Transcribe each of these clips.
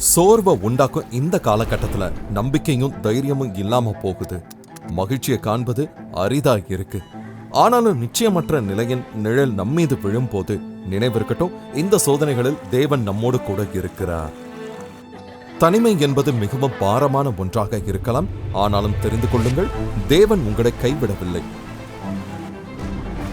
சோர்வை உண்டாக்கும் இந்த காலகட்டத்துல நம்பிக்கையும் தைரியமும் இல்லாம போகுது. மகிழ்ச்சியை காண்பது அரிதா இருக்கு. ஆனாலும் நிச்சயமற்ற நிலையின் நிழல் நம்மீது விழும்போது நினைவிருக்கட்டும் இந்த சோதனைகளில் தேவன் நம்மோடு கூட இருக்கிறார். தனிமை என்பது மிகவும் பாரமான ஒன்றாக இருக்கலாம். ஆனாலும் தெரிந்து கொள்ளுங்கள் தேவன் உங்களை கைவிடவில்லை.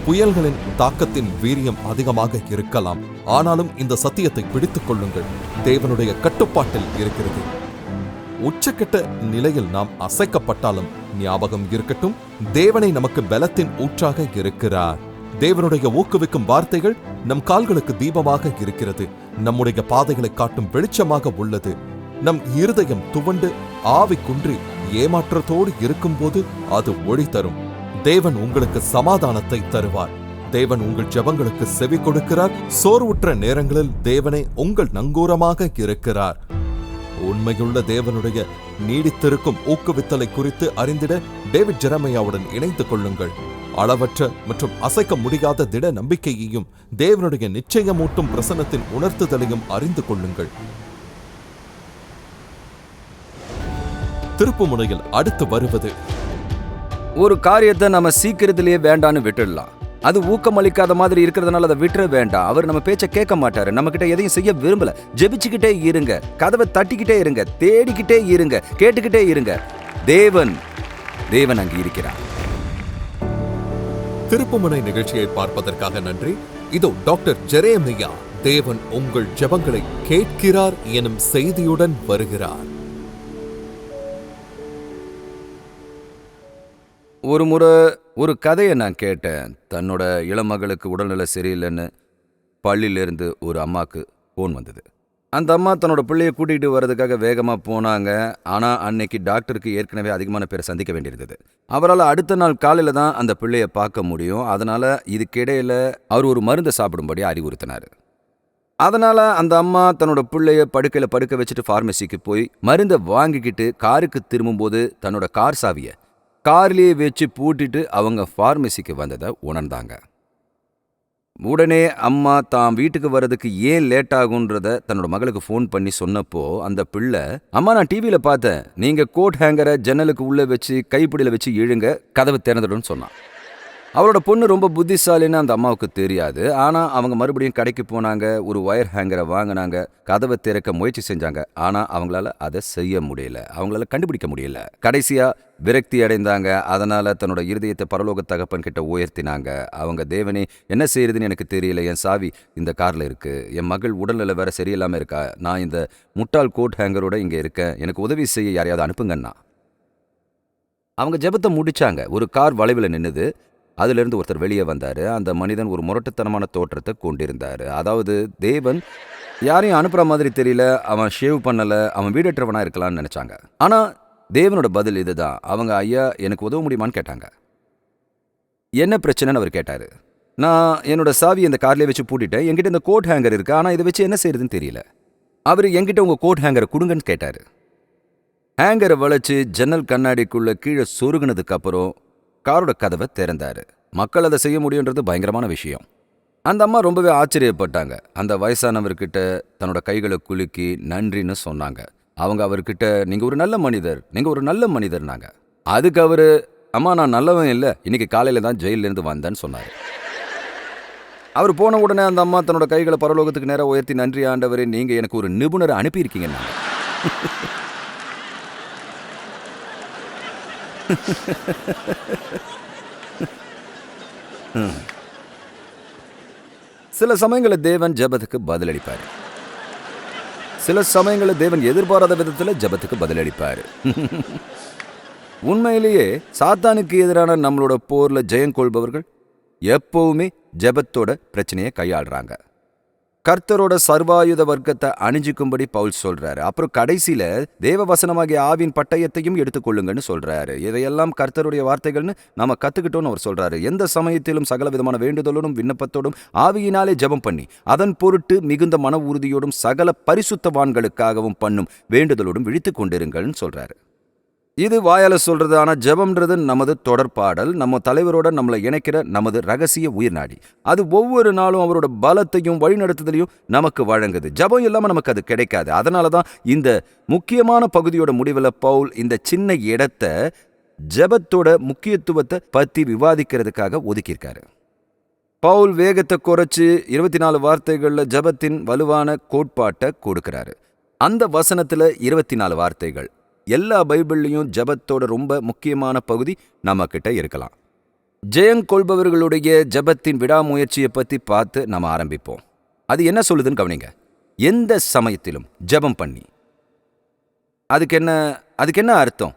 புயல்களின் தாக்கத்தின் வீரியம் அதிகமாக இருக்கலாம். ஆனாலும் இந்த சத்தியத்தை பிடித்துக் கொள்ளுங்கள். தேவனுடைய கட்டுப்பாட்டில் இருக்கிறது. உச்சக்கட்ட நிலையில் நாம் அசைக்கப்பட்டாலும் ஞாபகம் இருக்கட்டும். தேவனை நமக்கு பலத்தின் ஊற்றாக இருக்கிறார். தேவனுடைய ஊக்குவிக்கும் வார்த்தைகள் நம் கால்களுக்கு தீபமாக இருக்கிறது. நம்முடைய பாதைகளை காட்டும் வெளிச்சமாக உள்ளது. நம் இருதயம் துவண்டு ஆவி குன்றி ஏமாற்றத்தோடு இருக்கும்போது அது ஒளி தரும். தேவன் உங்களுக்கு சமாதானத்தை தருவார். தேவன் உங்கள் ஜெபங்களுக்கு செவி கொடுக்கிறார். சோர்வுற்ற நேரங்களில் தேவனே உங்கள் நங்கூரமாக இருக்கிறார். உண்மையுள்ள தேவனுடைய நீடித்திருக்கும் ஊக்குவித்தலை குறித்து அறிந்திட டேவிட் ஜெரமையாவுடன் இணைந்து கொள்ளுங்கள். அளவற்ற மற்றும் அசைக்க முடியாத திட நம்பிக்கையையும் தேவனுடைய நிச்சயமூட்டும் பிரசன்னத்தின் உணர்த்துதலையும் அறிந்து கொள்ளுங்கள். திருப்புமுனையில் அடுத்து வருவது ஒரு காரியத்தை நம்ம சீக்கிரத்திலேயே வேண்டான்னு விட்டுடலாம். அது ஊக்கமளிக்காத மாதிரி இருக்கிறதுனால அதை விட்டுற வேண்டாம். அவர் நம்ம பேச்சை கேட்க மாட்டாரு. நம்ம கிட்ட எதையும் செய்ய விரும்பல. ஜெபிச்சுக்கிட்டே இருங்க. கதவை தட்டிக்கிட்டே இருங்க. தேடிக்கிட்டே இருங்க. கேட்டுக்கிட்டே இருங்க. தேவன் தேவன் அங்கு இருக்கிறார். திருப்புமனை நிகழ்ச்சியை பார்ப்பதற்காக நன்றி. இதோ டாக்டர் ஜெரேமையா தேவன் உங்கள் ஜெபங்களை கேட்கிறார் எனும் செய்தியுடன் வருகிறார். ஒரு முறை ஒரு கதையை நான் கேட்டேன். தன்னோட இளமகளுக்கு உடல்நிலை சரியில்லைன்னு பள்ளியிலேருந்து ஒரு அம்மாவுக்கு ஃபோன் வந்தது. அந்த அம்மா தன்னோட பிள்ளையை கூட்டிகிட்டு வர்றதுக்காக வேகமாக போனாங்க. ஆனால் அன்னைக்கு டாக்டருக்கு ஏற்கனவே அதிகமான பேரை சந்திக்க வேண்டியிருந்தது. அவரால் அடுத்த நாள் காலையில் தான் அந்த பிள்ளையை பார்க்க முடியும். அதனால் இதுக்கிடையில் அவர் ஒரு மருந்தை சாப்பிடும்படி அறிவுறுத்தினார். அதனால் அந்த அம்மா தன்னோட பிள்ளைய படுக்கையில் படுக்க வச்சுட்டு ஃபார்மசிக்கு போய் மருந்தை வாங்கிக்கிட்டு காருக்கு திரும்பும்போது தன்னோட கார் சாவியை கார்லேயே வச்சு பூட்டிட்டு அவங்க ஃபார்மசிக்கு வந்ததை உணர்ந்தாங்க. உடனே அம்மா தான் வீட்டுக்கு வர்றதுக்கு ஏன் லேட் ஆகுன்றத தன்னோட மகளுக்கு ஃபோன் பண்ணி சொன்னப்போ அந்த பிள்ளை அம்மா நான் டிவியில் பார்த்தேன். நீங்கள் கோட் ஹேங்கரை ஜன்னலுக்கு உள்ளே வச்சு கைப்பிடியில் வச்சு இழுங்க கதவை திறந்துடும் சொன்னான். அவரோட பொண்ணு ரொம்ப புத்திசாலின்னு அந்த அம்மாவுக்கு தெரியாது. ஆனால் அவங்க மறுபடியும் கடைக்கு போனாங்க ஒரு ஒயர் ஹேங்கரை வாங்கினாங்க கதவை திறக்க முயற்சி செஞ்சாங்க. ஆனால் அவங்களால அதை செய்ய முடியல. அவங்களால கண்டுபிடிக்க முடியல. கடைசியா விரக்தி அடைந்தாங்க. அதனால தன்னோட இருதயத்தை பரலோக தகப்பன் கிட்ட உயர்த்தினாங்க. அவங்க தேவனே என்ன செய்யறதுன்னு எனக்கு தெரியல. என் சாவி இந்த கார்ல இருக்கு. என் மகள் உடல்நிலை வேற சரியில்லாமல் இருக்கா? நான் இந்த முட்டாள் கோட் ஹேங்கரோட இங்க இருக்கேன். எனக்கு உதவி செய்ய யாரையாவது அனுப்புங்கன்னா? அவங்க ஜெபத்தை முடிச்சாங்க. ஒரு கார் வளைவில் நின்னுது. அதிலிருந்து ஒருத்தர் வெளியே வந்தார். அந்த மனிதன் ஒரு முரட்டுத்தனமான தோற்றத்தை கொண்டிருந்தார். அதாவது தேவன் யாரையும் அனுப்புகிற மாதிரி தெரியல அவன் ஷேவ் பண்ணலை அவன் வீடற்றவனாக இருக்கலாம்னு நினச்சாங்க. ஆனால் தேவனோட பதில் இதுதான். அவங்க ஐயா எனக்கு உதவ முடியுமான்னு கேட்டாங்க. என்ன பிரச்சனைன்னு அவர் கேட்டார். நான் என்னோட சாவி இந்த கார்லேயே வச்சு பூட்டிட்டேன். என்கிட்ட இந்த கோட் ஹேங்கர் இருக்குது ஆனால் இதை வச்சு என்ன செய்யறதுன்னு தெரியல. அவர் என்கிட்ட உங்கள் கோட் ஹேங்கரை கொடுங்கன்னு கேட்டார். ஹேங்கரை வளைச்சு ஜன்னல் கண்ணாடிக்குள்ளே கீழே சொருகினதுக்கப்புறம் காரோட கதவை திறந்தாரு. மக்கள் அதை செய்ய முடியுன்றது பயங்கரமான விஷயம். அந்த அம்மா ரொம்பவே ஆச்சரியப்பட்டாங்க. அந்த வயசானவர்கிட்ட தன்னோட கைகளை குலுக்கி நன்றின்னு சொன்னாங்க. அவங்க அவர்கிட்ட நீங்கள் ஒரு நல்ல மனிதர் நீங்கள் ஒரு நல்ல மனிதர்னாங்க. அதுக்கு அவர் அம்மா நான் நல்லவன் இல்லை இன்னைக்கு காலையில் தான் ஜெயிலேருந்து வந்தேன்னு சொன்னார். அவர் போன உடனே அந்த அம்மா தன்னோட கைகளை பரலோகத்துக்கு நேராக உயர்த்தி நன்றி ஆண்டவரே நீங்கள் எனக்கு ஒரு நிபுணரை அனுப்பியிருக்கீங்க சில சமயங்களில் தேவன் ஜெபத்துக்கு பதிலளிப்பார். சில சமயங்களில் தேவன் எதிர்பாராத விதத்தில் ஜெபத்துக்கு பதிலளிப்பார். உண்மையிலேயே சாத்தானுக்கு எதிரான நம்மளோட போர்ல ஜெயம் கொள்பவர்கள் எப்பவுமே ஜெபத்தோட பிரச்சனையை கையாளுறாங்க. கர்த்தரோட சர்வாயுத வர்க்கத்தை அணிஞ்சிக்கும்படி பவுல் சொல்றாரு. அப்புறம் கடைசியில தேவ வசனமாகிய ஆவின் பட்டயத்தையும் எடுத்துக்கொள்ளுங்கன்னு சொல்றாரு. இதையெல்லாம் கர்த்தருடைய வார்த்தைகள்னு நம்ம கத்துக்கிட்டோம்னு அவர் சொல்றாரு. எந்த சமயத்திலும் சகல விதமான வேண்டுதலோடும் விண்ணப்பத்தோடும் ஆவியினாலே ஜெபம் பண்ணி அதன் பொருட்டு மிகுந்த மன உறுதியோடும் சகல பரிசுத்தவான்களுக்காகவும் பண்ணும் வேண்டுதலோடும் விழித்து கொண்டிருங்கள்னு சொல்றாரு. இது வாயால் சொல்கிறது ஆனால் ஜெபம்ன்றது நமது தொடர்பாடல். நம்ம தலைவரோட நம்மளை இணைக்கிற நமது ரகசிய உயிர்நாடி அது ஒவ்வொரு நாளும் அவரோட பலத்தையும் வழிநடத்துதலையும் நமக்கு வழங்குது. ஜெபம் இல்லாமல் நமக்கு அது கிடைக்காது. அதனால தான் இந்த முக்கியமான பகுதியோட முடிவில் பவுல் இந்த சின்ன இடத்த ஜெபத்தோட முக்கியத்துவத்தை பற்றி விவாதிக்கிறதுக்காக ஒதுக்கியிருக்காரு. பவுல் வேகத்தை குறைச்சி இருபத்தி நாலு வார்த்தைகளில் ஜெபத்தின் வலுவான கோட்பாட்டை கொடுக்குறாரு. அந்த வசனத்தில் இருபத்தி நாலு வார்த்தைகள். எல்லா பைபிள்லையும் ஜெபத்தோட ரொம்ப முக்கியமான பகுதி நம்ம கிட்ட இருக்கலாம் ஜெயங்கொள்பவர்களுடைய ஜெபத்தின் விடாமுயற்சியை பற்றி பார்த்து நம்ம ஆரம்பிப்போம். அது என்ன சொல்லுதுன்னு கவனிங்க. எந்த சமயத்திலும் ஜெபம் பண்ணி. அதுக்கு என்ன அதுக்கு என்ன அர்த்தம்?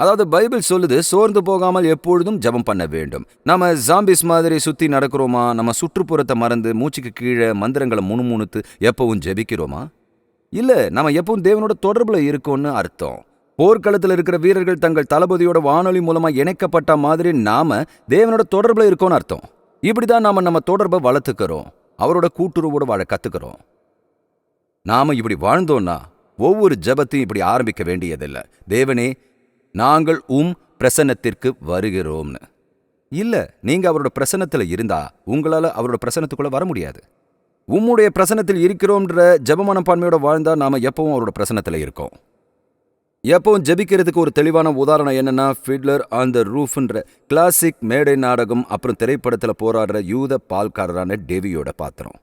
அதாவது பைபிள் சொல்லுது சோர்ந்து போகாமல் எப்பொழுதும் ஜெபம் பண்ண வேண்டும். நம்ம ஜாம்பிஸ் மாதிரி சுற்றி நடக்கிறோமா? நம்ம சுற்றுப்புறத்தை மறந்து மூச்சுக்கு கீழே மந்திரங்களை முணுமுணுத்து எப்பவும் ஜெபிக்கிறோமா? இல்ல நம்ம எப்பவும் தேவனோட தொடர்புல இருக்கோம்னு அர்த்தம். போர்க்களத்தில் இருக்கிற வீரர்கள் தங்கள் தளபதியோட வானொலி மூலமா இணைக்கப்பட்ட மாதிரி நாம தேவனோட தொடர்புல இருக்கோம்னு அர்த்தம். இப்படிதான் நாம நம்ம தொடர்பை வளர்த்துக்கிறோம். அவரோட கூட்டுறவோட வாழ கத்துக்கிறோம். நாம இப்படி வாழ்ந்தோம்னா ஒவ்வொரு ஜெபத்தையும் இப்படி ஆரம்பிக்க வேண்டியதில்லை. தேவனே நாங்கள் உம் பிரசன்னத்திற்கு வருகிறோம்னு. இல்ல நீங்க அவரோட பிரசன்னத்துல இருந்தா உங்களால அவரோட பிரசன்னத்துக்குள்ள வர முடியாது. உம்முடைய பிரசனத்தில் இருக்கிறோம்ன்ற ஜெப மனப்பான்மையோட வாழ்ந்தா நாம எப்பவும் அவரோட பிரசனத்தில் இருக்கோம். எப்பவும் ஜபிக்கிறதுக்கு ஒரு தெளிவான உதாரணம் என்னன்னா ஃபிட்லர் ஆன் த ரூஃப்ன்ற கிளாசிக் மேடை நாடகம் அப்புறம் திரைப்படத்தில் போராடுற யூத பால்காரரான டேவியோட பாத்திரம்.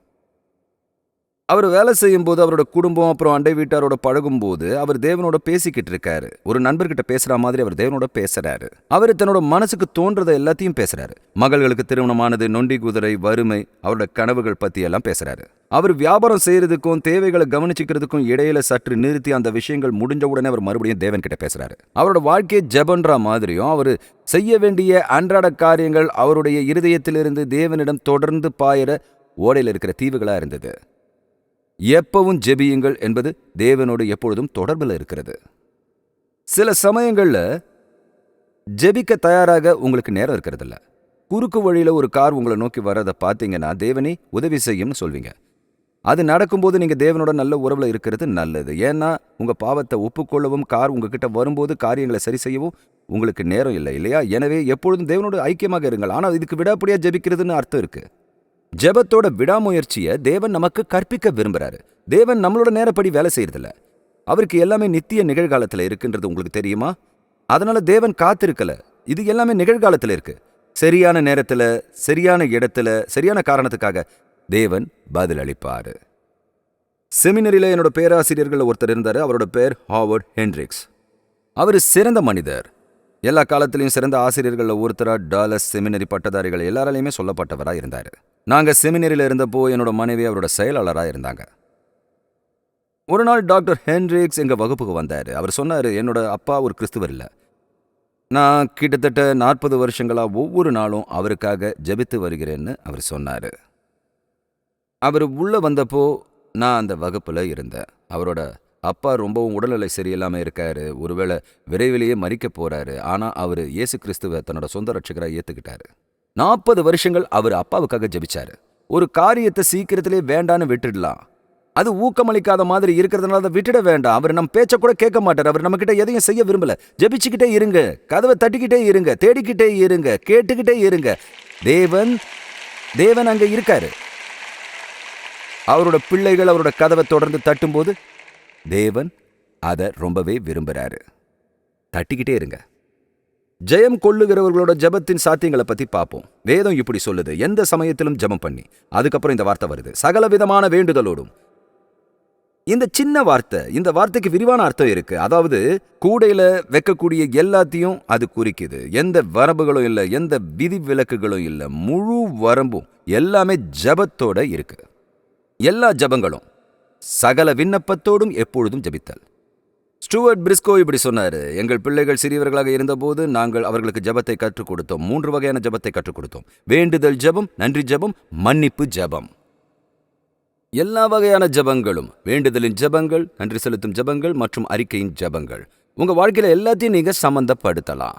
அவர் வேலை செய்யும்போது அவரோட குடும்பம் அப்புறம் அண்டை வீட்டாரோட பழகும்போது அவர் தேவனோட பேசிக்கிட்டு இருக்காரு. ஒரு நண்பர்கிட்ட பேசுற மாதிரி அவர் தேவனோட பேசுறாரு. அவர் தன்னோட மனசுக்கு தோன்றதை எல்லாத்தையும் பேசுறாரு. மகள்களுக்கு திருமணமானது நொண்டி குதிரை வறுமை அவரோட கனவுகள் பத்தி எல்லாம் பேசுறாரு. அவர் வியாபாரம் செய்யறதுக்கும் தேவைகளை கவனிச்சுக்கிறதுக்கும் இடையில சற்று நிறுத்தி அந்த விஷயங்கள் முடிஞ்ச உடனே அவர் மறுபடியும் தேவன் கிட்ட பேசுறாரு. அவரோட வாழ்க்கையை ஜபன்ற மாதிரியும் அவர் செய்ய வேண்டிய அன்றாட காரியங்கள் அவருடைய இருதயத்திலிருந்து தேவனிடம் தொடர்ந்து பாயிற ஓடையில் இருக்கிற தீவுகளா இருந்தது. எப்பவும் ஜெபியுங்கள் என்பது தேவனோடு எப்பொழுதும் தொடர்பில் இருக்கிறது. சில சமயங்கள்ல ஜெபிக்க தயாராக உங்களுக்கு நேரம் இருக்கிறதில்ல. குறுக்கு வழியில ஒரு கார் உங்களை நோக்கி வர்றதை பார்த்தீங்கன்னா தேவனே உதவி செய்யும்னு சொல்வீங்க. அது நடக்கும்போது நீங்க தேவனோட நல்ல உறவுல இருக்கிறது நல்லது. ஏன்னா உங்க பாவத்தை ஒப்புக்கொள்ளவும் கார் உங்ககிட்ட வரும்போது காரியங்களை சரி செய்யவும் உங்களுக்கு நேரம் இல்லை இல்லையா? எனவே எப்பொழுதும் தேவனோட ஐக்கியமாக இருங்கள். ஆனால் இதுக்கு விடாப்படியா ஜெபிக்கிறதுன்னு அர்த்தம் இருக்கு. ஜெபத்தோட விடாமுயற்சியை தேவன் நமக்கு கற்பிக்க விரும்புறாரு. தேவன் நம்மளோட நேரப்படி வேலை செய்யறதில்ல அவருக்கு எல்லாமே நித்திய நிகழ்காலத்துல இருக்குன்றது உங்களுக்கு தெரியுமா? அதனால தேவன் காத்திருக்கல. இது எல்லாமே நிகழ்காலத்துல இருக்கு. சரியான நேரத்துல சரியான இடத்துல சரியான காரணத்துக்காக தேவன் பதில் அளிப்பாரு. செமினரியில் என்னோட பேராசிரியர்கள் ஒருத்தர் இருந்தார். அவரோட பேர் ஹாவர்ட் ஹென்ரிக்ஸ் அவர் சிறந்த மனிதர். எல்லா காலத்திலையும் சிறந்த ஆசிரியர்களில் ஒருத்தரா டாலஸ் செமினரி பட்டதாரிகள் எல்லாராலையுமே சொல்லப்பட்டவரா இருந்தாரு. நாங்கள் செமினரியில் இருந்தப்போ என்னோட மனைவி அவரோட செயலாளராக இருந்தாங்க. ஒரு நாள் டாக்டர் ஹென்ரிக்ஸ் எங்கள் வகுப்புக்கு வந்தார். அவர் சொன்னார் என்னோட அப்பா ஒரு கிறிஸ்துவர் இல்லை. நான் கிட்டத்தட்ட நாற்பது வருஷங்களாக ஒவ்வொரு நாளும் அவருக்காக ஜெபித்து வருகிறேன்னு அவர் சொன்னார். அவர் உள்ளே வந்தப்போ நான் அந்த வகுப்பில் இருந்தேன். அவரோட அப்பா ரொம்பவும் உடல்நிலை சரியில்லாமல் இருக்காரு. ஒருவேளை விரைவிலேயே மறிக்க போகிறாரு ஆனால் அவர் இயேசு கிறிஸ்துவை தன்னோட சொந்த ரட்சகராக ஏற்றுக்கிட்டாரு நாற்பது வருஷங்கள் அவர் அப்பாவுக்காக ஜெபிச்சாரு. ஒரு காரியத்தை சீக்கிரத்திலே வேண்டான்னு விட்டுடலாம். அது ஊக்கமளிக்காத மாதிரி இருக்கிறதுனால அதை விட்டுட வேண்டாம். அவர் நம்ம பேச்ச கூட கேட்க மாட்டார். அவர் நம்ம கிட்ட எதையும் செய்ய விரும்பல. ஜெபிச்சுக்கிட்டே இருங்க. கதவை தட்டிக்கிட்டே இருங்க. தேடிக்கிட்டே இருங்க. கேட்டுக்கிட்டே இருங்க. தேவன் தேவன் அங்க இருக்காரு. அவரோட பிள்ளைகள் அவரோட கதவை தொடர்ந்து தட்டும்போது தேவன் அதை ரொம்பவே விரும்புறாரு. தட்டிக்கிட்டே இருங்க. ஜெயம் கொள்ளுகிறவர்களோட ஜெபத்தின் சாத்தியங்களை பத்தி பார்ப்போம் வேதம் இப்படி சொல்லுது எந்த சமயத்திலும் ஜபம் பண்ணி. அதுக்கப்புறம் இந்த வார்த்தை வருது சகல விதமான வேண்டுதலோடும். இந்த சின்ன வார்த்தை இந்த வார்த்தைக்கு விரிவான அர்த்தம் இருக்கு. அதாவது கூடையில வைக்கக்கூடிய எல்லாத்தையும் அது குறிக்குது. எந்த வரம்புகளும் இல்லை எந்த விதி விலக்குகளும் இல்லை முழு வரம்பும் எல்லாமே ஜெபத்தோட இருக்கு. எல்லா ஜெபங்களும் சகல விண்ணப்பத்தோடும் எப்பொழுதும் ஜபித்தல். ஸ்டூவர்ட் பிரிஸ்கோ இப்படி சொன்னாரு எங்கள் பிள்ளைகள் சிறியவர்களாக இருந்தபோது நாங்கள் அவர்களுக்கு ஜெபத்தை கற்றுக் கொடுத்தோம். மூன்று வகையான ஜெபத்தை கற்றுக் கொடுத்தோம். வேண்டுதல் ஜெபம் நன்றி ஜெபம் மன்னிப்பு ஜெபம். எல்லா வகையான ஜெபங்களும் வேண்டுதலின் ஜெபங்கள் நன்றி செலுத்தும் ஜெபங்கள் மற்றும் அறிக்கையின் ஜெபங்கள். உங்க வாழ்க்கையில எல்லாத்தையும் நீங்க சம்மந்தப்படுத்தலாம்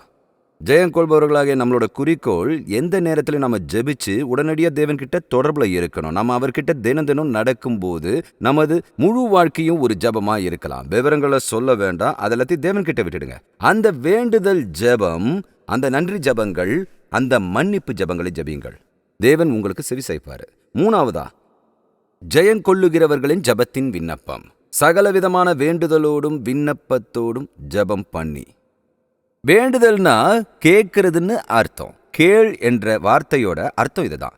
ஜெயம் கொள்பவர்களாகிய நம்மளோட குறிக்கோள் எந்த நேரத்தில் நம்ம ஜெபிச்சு உடனடியாக தேவன்கிட்ட தொடர்புல இருக்கணும். நம்ம அவர்கிட்ட தினம் தினம் நடக்கும்போது நமது முழு வாழ்க்கையும் ஒரு ஜெபமா இருக்கலாம். விவரங்களை சொல்ல வேண்டாம். அதெல்லாத்தையும் தேவன்கிட்ட விட்டுடுங்க. அந்த வேண்டுதல் ஜெபம் அந்த நன்றி ஜெபங்கள் அந்த மன்னிப்பு ஜெபங்களை ஜபியுங்கள். தேவன் உங்களுக்கு செவி செய்ப்பார். மூணாவதா ஜெயம் கொள்ளுகிறவர்களின் ஜெபத்தின் விண்ணப்பம். சகலவிதமான வேண்டுதலோடும் விண்ணப்பத்தோடும் ஜெபம் பண்ணி. வேண்டுதல்னா கேட்கறதுன்னு அர்த்தம். கேள் என்ற வார்த்தையோட அர்த்தம் இதுதான்.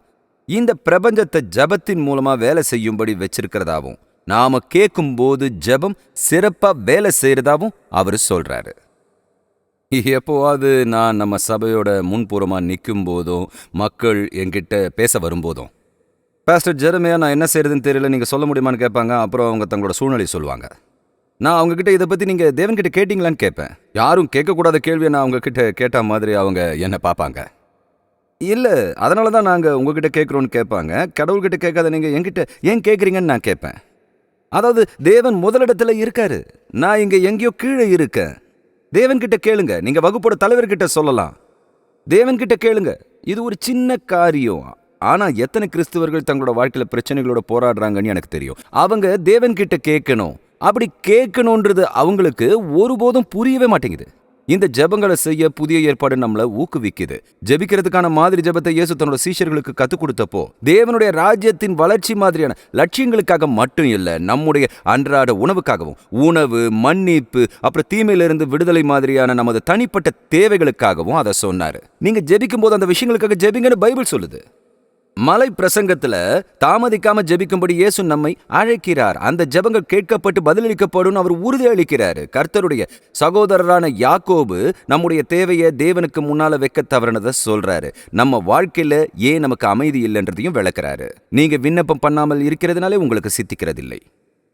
இந்த பிரபஞ்சத்தை ஜெபத்தின் மூலமா வேலை செய்யும்படி வச்சிருக்கிறதாவும் நாம கேட்கும்போது ஜெபம் சிறப்பா வேலை செய்யறதாவும் அவர் சொல்றாரு. எப்போவாது நான் நம்ம சபையோட முன்புறமாக நிற்கும் போதும் மக்கள் என்கிட்ட பேச வரும்போதும் பாஸ்டர் ஜெரமையா நான் என்ன செய்யறதுன்னு தெரியல நீங்கள் சொல்ல முடியுமான்னு கேட்பாங்க. அப்புறம் அவங்க தங்களோட சூழ்நிலை சொல்லுவாங்க. நான் அவங்கக்கிட்ட இதை பற்றி நீங்கள் தேவன்கிட்ட கேட்டிங்களான்னு கேட்பேன். யாரும் கேட்கக்கூடாத கேள்வியை நான் அவங்கக்கிட்ட கேட்ட மாதிரி அவங்க என்னை பார்ப்பாங்க. இல்லை அதனால தான் நாங்கள் உங்ககிட்ட கேட்குறோன்னு கேட்பாங்க. கடவுள்கிட்ட கேட்காத நீங்கள் என்கிட்ட ஏன் கேட்குறீங்கன்னு நான் கேட்பேன். அதாவது தேவன் முதலிடத்துல இருக்காரு. நான் இங்கே எங்கேயோ கீழே இருக்கேன். தேவன்கிட்ட கேளுங்க. நீங்கள் வகுப்போட தலைவர்கிட்ட சொல்லலாம். தேவன்கிட்ட கேளுங்க. இது ஒரு சின்ன காரியம். ஆனால் எத்தனை கிறிஸ்தவர்கள் தங்களோட வாழ்க்கையில் பிரச்சனைகளோட போராடுறாங்கன்னு எனக்கு தெரியும். அவங்க தேவன்கிட்ட கேட்கணும். அப்படி கேட்கணுன்றது அவங்களுக்கு ஒருபோதும் புரியவே மாட்டேங்குது. இந்த ஜெபங்களை செய்ய புதிய ஏற்பாடு நம்மள ஊக்குவிக்குது. ஜெபிக்கிறதுக்கான மாதிரி ஜெபத்தை இயேசு தன்னோட சீஷர்களுக்கு கத்துக் கொடுத்தப்போ தேவனுடைய ராஜ்யத்தின் வளர்ச்சி மாதிரியான லட்சியங்களுக்காக மட்டும் இல்ல நம்முடைய அன்றாட உணவுக்காகவும் உணவு மன்னிப்பு அப்புறம் தீமையிலிருந்து விடுதலை மாதிரியான நமது தனிப்பட்ட தேவைகளுக்காகவும் அதை சொன்னாரு. நீங்க ஜெபிக்கும் போது அந்த விஷயங்களுக்காக ஜெபிங்கன்னு பைபிள் சொல்லுது. மலை பிரசங்கத்துல தாமதிக்காம ஜெபிக்கும்படி இயேசு நம்மை அழைக்கிறார். அந்த ஜெபங்கள் கேட்கப்பட்டு பதிலளிக்கப்படும் அவர் உறுதி அளிக்கிறாரு. கர்த்தருடைய சகோதரரான யாக்கோபு நம்முடைய தேவையை தேவனுக்கு முன்னால வைக்க தவறினதை சொல்றாரு. நம்ம வாழ்க்கையில ஏன் நமக்கு அமைதி இல்லைன்றதையும் விளக்குறாரு. நீங்க விண்ணப்பம் பண்ணாமல் இருக்கிறதுனாலே உங்களுக்கு சித்திக்கிறதில்லை.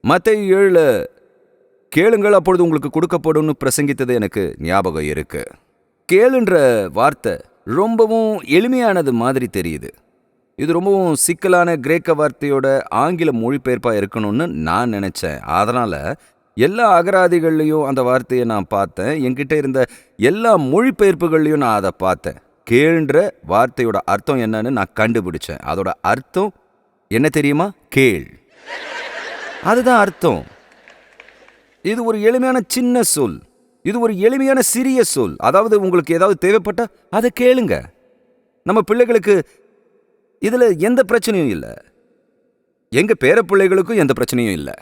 மத்த ஏழுல கேளுங்கள் அப்பொழுது உங்களுக்கு கொடுக்கப்படும்னு பிரசங்கித்தது எனக்கு ஞாபகம் இருக்கு. கேளுன்ற வார்த்தை ரொம்பவும் எளிமையானது மாதிரி தெரியுது. இது ரொம்பவும் சிக்கலான கிரேக்க வார்த்தையோட ஆங்கில மொழிபெயர்ப்பாக இருக்கணும்னு நான் நினச்சேன். அதனால் எல்லா அகராதிகள்லையும் அந்த வார்த்தையை நான் பார்த்தேன். என்கிட்ட இருந்த எல்லா மொழிபெயர்ப்புகள்லையும் நான் அதை பார்த்தேன். கேள்ன்ற வார்த்தையோட அர்த்தம் என்னன்னு நான் கண்டுபிடிச்சேன். அதோட அர்த்தம் என்ன தெரியுமா? கேள். அதுதான் அர்த்தம். இது ஒரு எளிமையான சின்ன சொல். இது ஒரு எளிமையான சிறிய சொல். அதாவது உங்களுக்கு ஏதாவது தேவைப்பட்டால் அதை கேளுங்க. நம்ம பிள்ளைகளுக்கு இதில் எந்த பிரச்சனையும் இல்லை. எங்கள் பேரப்பிள்ளைகளுக்கும் எந்த பிரச்சனையும் இல்லை.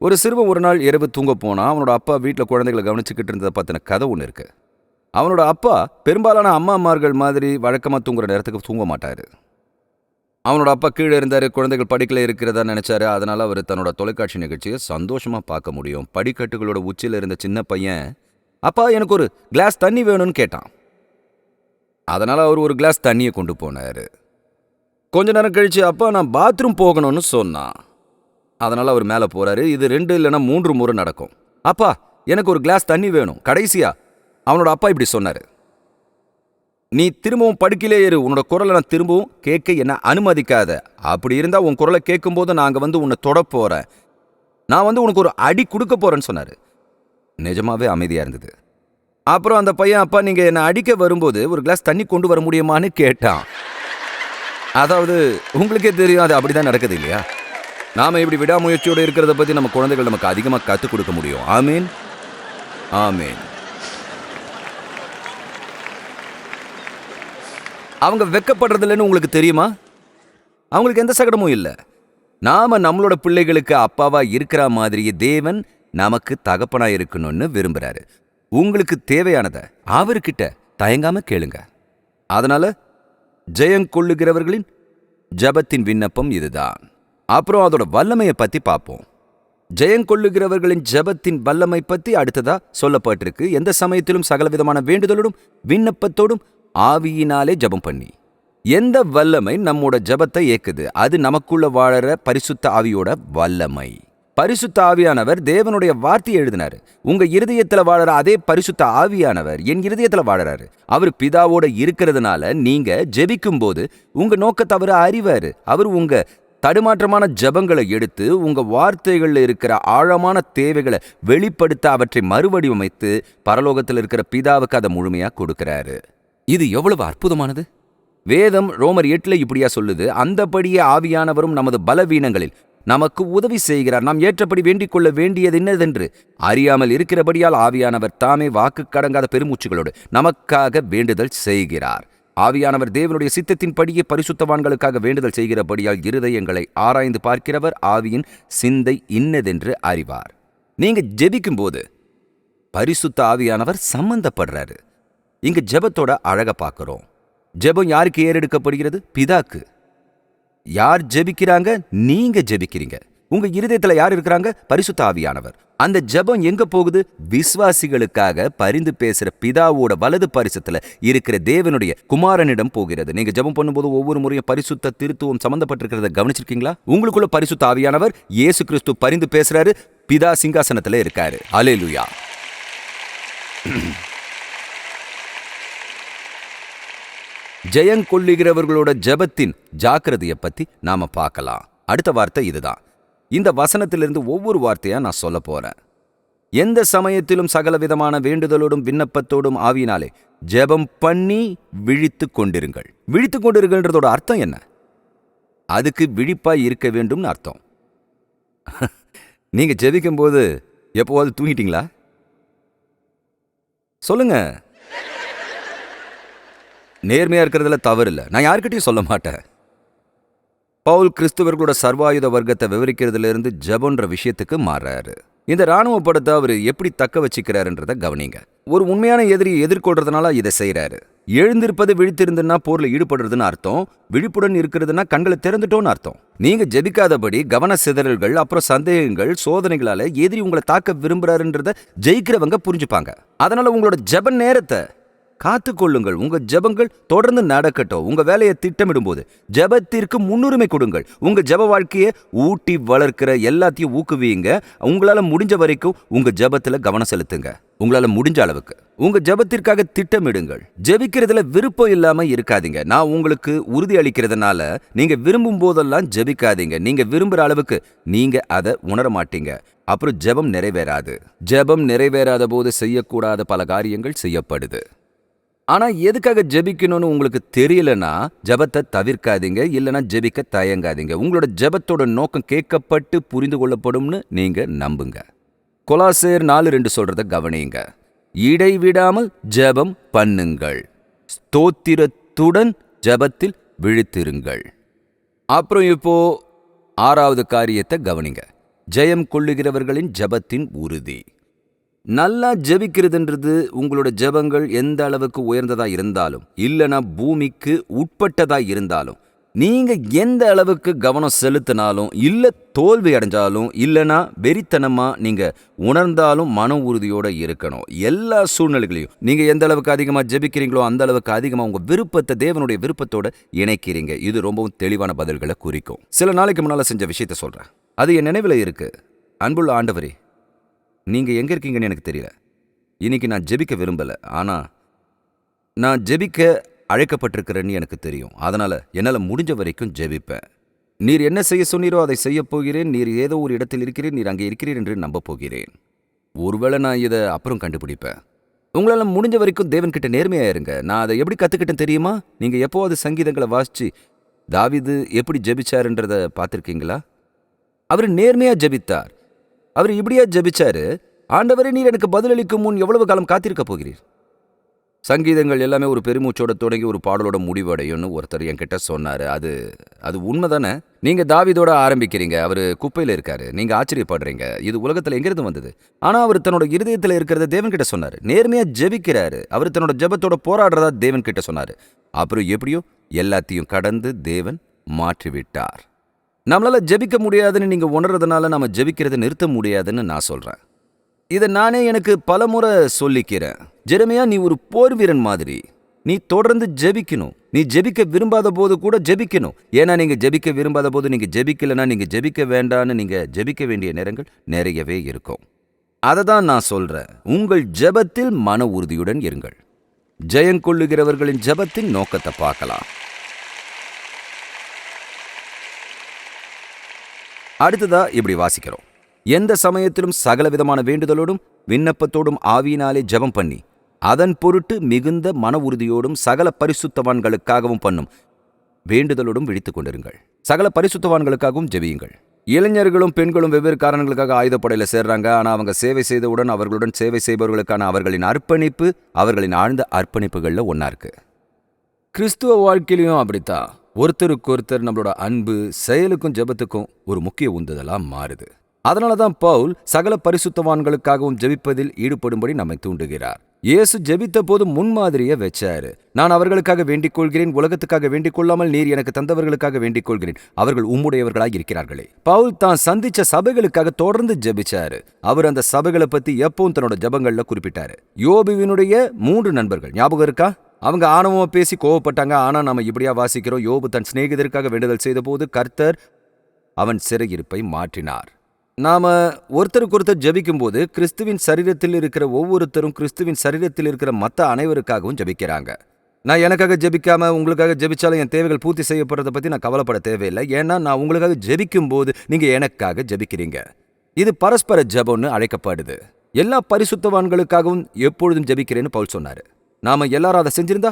ஒரு சிறுவன் ஒரு நாள் இரவு தூங்க போனால் அவனோட அப்பா வீட்டில் குழந்தைகளை கவனிச்சுக்கிட்டு இருந்ததை பற்றின கதை ஒன்று இருக்கு. அவனோட அப்பா பெரும்பாலான அம்மாமார்கள் மாதிரி வழக்கமாக தூங்குற நேரத்துக்கு தூங்க மாட்டார். அவனோட அப்பா கீழே இருந்தார் குழந்தைகள் படிக்கல இருக்கிறதா நினச்சாரு. அதனால் அவர் தன்னோட தொலைக்காட்சி நிகழ்ச்சியை சந்தோஷமாக பார்க்க முடியும். படிக்கட்டுகளோட உச்சியில் இருந்த சின்ன பையன் அப்பா எனக்கு ஒரு கிளாஸ் தண்ணி வேணும்னு கேட்டான். அதனால் அவர் ஒரு கிளாஸ் தண்ணியை கொண்டு போனாரு. கொஞ்ச நேரம் கழிச்சு அப்பா நான் பாத்ரூம் போகணும்னு சொன்னான் அதனால் அவர் மேலே போறாரு. இது ரெண்டு இல்லைன்னா மூன்று முறை நடக்கும். அப்பா எனக்கு ஒரு கிளாஸ் தண்ணி வேணும். கடைசியா. அவனோட அப்பா இப்படி சொன்னாரு. நீ திரும்பவும் படுக்கிலே ஏறு. உன்னோட குரலை நான் திரும்பவும் கேட்க என்ன அனுமதிக்காத. அப்படி இருந்தால் உன் குரலை கேட்கும்போது நான் வந்து உன்னை தொட போறேன். நான் வந்து உனக்கு ஒரு அடி கொடுக்க போறேன்னு சொன்னாரு. நிஜமாவே அமைதியாக இருந்தது. அப்புறம் அந்த பையன் அப்பா நீங்கள் என்னை அடிக்க வரும்போது ஒரு கிளாஸ் தண்ணி கொண்டு வர முடியுமான்னு கேட்டான். அதாவது உங்களுக்கே தெரியும் அது அப்படிதான் நடக்குது இல்லையா? நாம இப்படி விடாமுயற்சியோடு இருக்கிறத பற்றி நம்ம குழந்தைகள் நமக்கு அதிகமாக கற்றுக் கொடுக்க முடியும். ஆமீன். ஆமீன். அவங்க வெக்கப்படுறதில்லன்னு உங்களுக்கு தெரியுமா? அவங்களுக்கு எந்த சகடமும் இல்லை. நாம நம்மளோட பிள்ளைகளுக்கு அப்பாவாக இருக்கிற மாதிரியே தேவன் நமக்கு தகப்பனா இருக்கணும்னு விரும்புகிறாரு உங்களுக்கு தேவையானதை அவர்கிட்ட தயங்காமல் கேளுங்க. அதனால் ஜெயங்கொள்ளுகிறவர்களின் ஜபத்தின் விண்ணப்பம் இதுதான். அப்புறம் அதோட வல்லமையை பத்தி பார்ப்போம் ஜெயங்கொள்ளுகிறவர்களின் ஜெபத்தின் வல்லமை பத்தி அடுத்ததா சொல்லப்பட்டிருக்கு. எந்த சமயத்திலும் சகலவிதமான வேண்டுதலோடும் விண்ணப்பத்தோடும் ஆவியினாலே ஜெபம் பண்ணி. எந்த வல்லமை நம்மோட ஜெபத்தை ஏக்குது? அது நமக்குள்ள வாழற பரிசுத்த ஆவியோட வல்லமை. பரிசுத்த ஆவியானவர் தேவனுடைய வார்த்தையை எழுதினார். உங்க இருதயத்துல வாழற அதே பரிசுத்த ஆவியானவர் என் இருதயத்துல வாழறாரு. அவர் பிதாவோட இருக்கிறதுனால நீங்க ஜெபிக்கும் போது உங்க நோக்கத்தை அவர் அறிவாரு. அவர் உங்க தடுமாற்றமான ஜபங்களை எடுத்து உங்க வார்த்தைகள்ல இருக்கிற ஆழமான தேவைகளை வெளிப்படுத்த அவற்றை மறுவடிவமைத்து பரலோகத்தில் இருக்கிற பிதாவுக்கு அதை முழுமையா கொடுக்கறாரு. இது எவ்வளவு அற்புதமானது? வேதம் ரோமர் எட்டுல இப்படியா சொல்லுது. அந்தபடியே ஆவியானவரும் நமது பலவீனங்களில் நமக்கு உதவி செய்கிறார். நாம் ஏற்றபடி வேண்டிக் கொள்ள வேண்டியது என்னதென்று? அறியாமல் இருக்கிறபடியால் ஆவியானவர் தாமே வாக்கு கடங்காத பெருமூச்சுகளோடு நமக்காக வேண்டுதல் செய்கிறார். ஆவியானவர் தேவனுடைய சித்தத்தின்படியே பரிசுத்தவான்களுக்காக வேண்டுதல் செய்கிறபடியால் இருதயங்களை ஆராய்ந்து பார்க்கிறவர் ஆவியின் சிந்தை இன்னதென்று அறிவார். நீங்க ஜெபிக்கும் போது பரிசுத்த ஆவியானவர் சம்பந்தப்படுறாரு. இங்க ஜெபத்தோட அழக பார்க்கிறோம். ஜெபம் யாருக்கு ஏறெடுக்கப்படுகிறது? பிதாக்கு. யார் ஜெபிக்கிறாங்க? நீங்க ஜெபிக்கிறீங்க. உங்க இருதயத்துல யார் இருக்கிறாங்க? பரிசுத்த ஆவியானவர். அந்த ஜெபம் எங்க போகுது? விசுவாசிகளுக்காக பரிந்து பேசுற பிதாவோட வலது பரிசத்துல இருக்கிற தேவனுடைய குமாரனிடம் போகிறது. நீங்க ஜெபம் பண்ணும்போது ஒவ்வொரு முறையும் பரிசுத்த திருத்துவம் சம்பந்தப்பட்டிருக்கிறத கவனிச்சிருக்கீங்களா? உங்களுக்குள்ள பரிசுத்த ஆவியானவர் இயேசு கிறிஸ்து பரிந்து பேசுறாரு பிதா சிங்காசனத்துல இருக்காரு. அலேலுயா ஜெயங்கொள்ளுகிறவர்களோட ஜெபத்தின் ஜாக்கிரதையை பத்தி நாம பார்க்கலாம். அடுத்த வார்த்தை இதுதான். இந்த வசனத்திலிருந்து ஒவ்வொரு வார்த்தையா நான் சொல்ல போறேன். எந்த சமயத்திலும் சகல விதமான வேண்டுதலோடும் விண்ணப்பத்தோடும் ஆவியினாலே ஜெபம் பண்ணி விழித்துக் கொண்டிருங்கள். விழித்து கொண்டிருங்கன்றதோட அர்த்தம் என்ன? அதுக்கு விழிப்பாய் இருக்க வேண்டும்னு அர்த்தம். நீங்க ஜெபிக்கும்போது எப்போவாவது எப்போவாது தூங்கிட்டீங்களா? சொல்லுங்க. நேர்மையாக இருக்கிறதுல தவறு இல்லை நான் யார்கிட்டயும் சொல்ல மாட்டேன். பவுல் கிறிஸ்துவர்களோட சர்வாயுத வர்க்கத்தை விவரிக்கிறதுல இருந்து விஷயத்துக்கு மாறாரு இந்த ராணுவ படத்தை அவர் எப்படி தக்க வச்சுக்கிறாருன்றத கவனிங்க. ஒரு உண்மையான எதிரியை எதிர்கொள்றதுனால இதை செய்கிறாரு எழுந்திருப்பது விழித்திருந்துன்னா போரில் ஈடுபடுறதுன்னு அர்த்தம் விழிப்புடன் இருக்கிறதுனா கண்களை திறந்துட்டோன்னு அர்த்தம். நீங்க ஜெபிக்காதபடி கவன சிதறல்கள் அப்புறம் சந்தேகங்கள் சோதனைகளால எதிரி உங்களை தாக்க விரும்புறாருன்றத ஜெயிக்கிறவங்க புரிஞ்சுப்பாங்க. அதனால உங்களோட ஜப நேரத்தை காத்துக்கொள்ளுங்கள். உங்க ஜெபங்கள் தொடர்ந்து நடக்கட்டும். உங்க வேலையை திட்டமிடும் போது ஜெபத்திற்கு முன்னுரிமை கொடுங்கள். உங்க ஜெப வாழ்க்கையை ஊட்டி வளர்க்கிற எல்லாத்தையும் ஊக்குவியுங்க. உங்களால முடிஞ்ச வரைக்கும் உங்க ஜெபத்துல கவனம் செலுத்துங்க. உங்களால முடிஞ்ச அளவுக்கு. உங்க ஜெபத்திற்காக திட்டமிடுங்கள். ஜெபிக்கிறதுல விருப்பம் இல்லாம இருக்காதீங்க. நான் உங்களுக்கு உறுதி அளிக்கிறதுனால நீங்க விரும்பும் போதெல்லாம் ஜெபிக்காதீங்க. நீங்க விரும்புற அளவுக்கு நீங்க அதை உணர மாட்டீங்க. அப்புறம் ஜெபம் நிறைவேறாது. ஜெபம் நிறைவேறாத போது செய்யக்கூடாத பல காரியங்கள் செய்யப்படுது. ஆனா எதுக்காக ஜெபிக்கணும்னு உங்களுக்கு தெரியலனா ஜெபத்தை தவிர்க்காதீங்க இல்லனா ஜெபிக்க தயங்காதீங்க. உங்களோட ஜெபத்தோட நோக்கம் கேட்கப்பட்டு புரிந்து கொள்ளப்படும்னு நீங்க நம்புங்க. கொலாசேர் நாலு ரெண்டு சொல்றத கவனியுங்க இடைவிடாமல் ஜெபம் பண்ணுங்கள். ஸ்தோத்திரத்துடன் ஜெபத்தில் விழித்திருங்கள். அப்புறம் இப்போ ஆறாவது காரியத்தை கவனிங்க. ஜெயம் கொள்ளுகிறவர்களின் ஜெபத்தின் உறுதி. நல்லா ஜெபிக்கிறதுன்றது உங்களோட ஜெபங்கள் எந்த அளவுக்கு உயர்ந்ததா இருந்தாலும் இல்லனா பூமிக்கு உட்பட்டதா இருந்தாலும் நீங்க எந்த அளவுக்கு கவனம் செலுத்தினாலும் இல்ல தோல்வி அடைஞ்சாலும் இல்லனா வெறித்தனமா நீங்க உணர்ந்தாலும் மன உறுதியோட இருக்கணும். எல்லா சூழ்நிலைகளையும். நீங்க எந்த அளவுக்கு அதிகமா ஜெபிக்கிறீங்களோ அந்த அளவுக்கு அதிகமா உங்க விருப்பத்தை தேவனுடைய விருப்பத்தோட இணைக்கிறீங்க. இது ரொம்பவும் தெளிவான பதில்களை குறிக்கும். சில நாளைக்கு முன்னால செஞ்ச விஷயத்த சொல்றேன். அது என் நினைவில் இருக்கு. அன்புள்ள ஆண்டவரே நீங்க எங்க இருக்கீங்கன்னு எனக்கு தெரியல. இன்னைக்கு நான் ஜெபிக்க விரும்பல. ஆனா நான் ஜெபிக்க அழைக்கப்பட்டிருக்கிறேன்னு எனக்கு தெரியும். அதனால என்னால முடிஞ்ச வரைக்கும் ஜெபிப்பேன். நீர் என்ன செய்ய சொன்னீரோ அதை செய்ய போகிறேன். நீர் ஏதோ ஒரு இடத்தில் இருக்கிறீர் நீர் அங்கே இருக்கிறீர் என்று நம்ப போகிறேன். ஒருவேளை நான் இதை அப்புறம் கண்டுபிடிப்பேன். உங்களால முடிஞ்ச வரைக்கும் தேவன்கிட்ட நேர்மையா இருங்க. நான் அதை எப்படி கத்துக்கிட்டேன் தெரியுமா? நீங்க எப்போவாது சங்கீதங்களை வாசிச்சு தாவிது எப்படி ஜெபிச்சாருன்றத பார்த்துருக்கீங்களா? அவர் நேர்மையா ஜெபித்தார். அவர் இப்படியா ஜெபிச்சாரு ஆண்டவரே நீர் எனக்கு பதிலளிக்கும் முன் எவ்வளவு காலம் காத்திருக்க போகிறீர்? சங்கீதங்கள் எல்லாமே ஒரு பெருமூச்சோட தொடங்கி ஒரு பாடலோட முடிவடையும்னு ஒருத்தர் என்கிட்ட சொன்னாரு. அது அது உண்மைதானே? நீங்க தாவிதோட ஆரம்பிக்கிறீங்க அவர் குப்பையில் இருக்காரு நீங்க ஆச்சரியப்படுறீங்க இது உலகத்தில் எங்கிருந்து வந்தது? ஆனா அவர் தன்னோட இருதயத்தில் இருக்கிறத தேவன் கிட்ட சொன்னாரு. நேர்மையா ஜெபிக்கிறாரு அவர் தன்னோட ஜெபத்தோட போராடுறதா தேவன்கிட்ட சொன்னார் சொன்னாரு. அப்புறம் எப்படியோ எல்லாத்தையும் கடந்து தேவன் மாற்றிவிட்டார். நம்மளால ஜெபிக்க முடியாதுன்னு நீங்க உணர்றதுனால நாம ஜெபிக்கிறதை நிறுத்த முடியாதுன்னு நான் சொல்றேன். இதை நானே எனக்கு பலமுறை சொல்லிக்கிறேன். ஜெரமையா நீ ஒரு போர் வீரன் மாதிரி. நீ தொடர்ந்து ஜெபிக்கணும். நீ ஜெபிக்க விரும்பாத போது கூட ஜெபிக்கணும். ஏன்னா நீங்க ஜெபிக்க விரும்பாத போது நீங்க ஜெபிக்கலைன்னா நீங்க ஜெபிக்க வேண்டான்னு நீங்க ஜெபிக்க வேண்டிய நேரங்கள் நிறையவே இருக்கும். அதை தான் நான் சொல்றேன். உங்கள் ஜெபத்தில் மன உறுதியுடன் இருங்கள். ஜெயங்கொள்ளுகிறவர்களின் ஜெபத்தின் நோக்கத்தை பார்க்கலாம். அடுத்ததா இப்படி வாசிக்கிறோம். எந்த சமயத்திலும் சகல விதமான வேண்டுதலோடும் விண்ணப்பத்தோடும் ஆவியினாலே ஜெபம் பண்ணி அதன் பொருட்டு மிகுந்த மன உறுதியோடும் சகல பரிசுத்தவான்களுக்காகவும் பண்ணும் வேண்டுதலோடும் விழித்துக் கொண்டிருங்கள். சகல பரிசுத்தவான்களுக்காகவும் ஜெபியுங்கள். இளைஞர்களும் பெண்களும் வெவ்வேறு காரணங்களுக்காக ஆயுதப்படையில சேர்றாங்க. ஆனா அவங்க சேவை செய்தவுடன் அவர்களுடன் சேவை செய்பவர்களுக்கான அவர்களின் அர்ப்பணிப்பு அவர்களின் ஆழ்ந்த அர்ப்பணிப்புகள்ல ஒன்னா இருக்கு. கிறிஸ்துவ வாழ்க்கையிலையும் அப்படித்தான். ஒருத்தருக்கு ஒருத்தர் நம்மளோட அன்பு செயலுக்கும் ஜெபத்துக்கும் ஒரு முக்கிய உந்துதலா மாறுது. அதனால தான் பவுல் சகல பரிசுத்தவான்களுக்காகவும் ஜெபிப்பதில் ஈடுபடும்படி நம்மை தூண்டுகிறார். இயேசு ஜெபித்த போது முன்மாதிரியை வச்சாரு. நான் அவர்களுக்காக வேண்டிக் கொள்கிறேன் உலகத்துக்காக வேண்டிக் கொள்ளாமல் நீர் எனக்கு தந்தவர்களுக்காக வேண்டிக் கொள்கிறேன் அவர்கள் உம்முடையவர்களாய் இருக்கிறார்களே. பவுல் தான் சந்திச்ச சபைகளுக்காக தொடர்ந்து ஜெபிச்சாரு. அவர் அந்த சபைகளை பத்தி எப்பவும் தன்னோட ஜெபங்கள்ல குறிப்பிட்டாரு. யோபுவினுடைய மூன்று நண்பர்கள் ஞாபகம் இருக்கா? அவங்க ஆணவமா பேசி கோவப்பட்டாங்க. ஆனா நாம இப்படியா வாசிக்கிறோம்? யோபு தன் சிநேகிதருக்காக வேண்டுதல் செய்தபோது கர்த்தர் அவன் சிறையிருப்பை மாற்றினார். நாம ஒருத்தருக்கு ஒருத்தர் ஜெபிக்கும்போது கிறிஸ்துவின் சரீரத்தில் இருக்கிற ஒவ்வொருத்தரும் கிறிஸ்துவின் சரீரத்தில் இருக்கிற மத்த அனைவருக்காகவும் ஜபிக்கிறாங்க. நான் எனக்காக ஜெபிக்காம உங்களுக்காக ஜெபிச்சாலும் என் தேவைகள் பூர்த்தி செய்யப்படுறத பத்தி நான் கவலைப்பட தேவையில்லை. ஏன்னா நான் உங்களுக்காக ஜெபிக்கும் போது நீங்க எனக்காக ஜெபிக்கிறீங்க. இது பரஸ்பர ஜெபம்னு அழைக்கப்படுது. எல்லா பரிசுத்தவான்களுக்காகவும் எப்பொழுதும் ஜெபிக்கிறேன்னு பவுல் சொன்னாரு. நாம எல்லாரும் அதை செஞ்சிருந்தா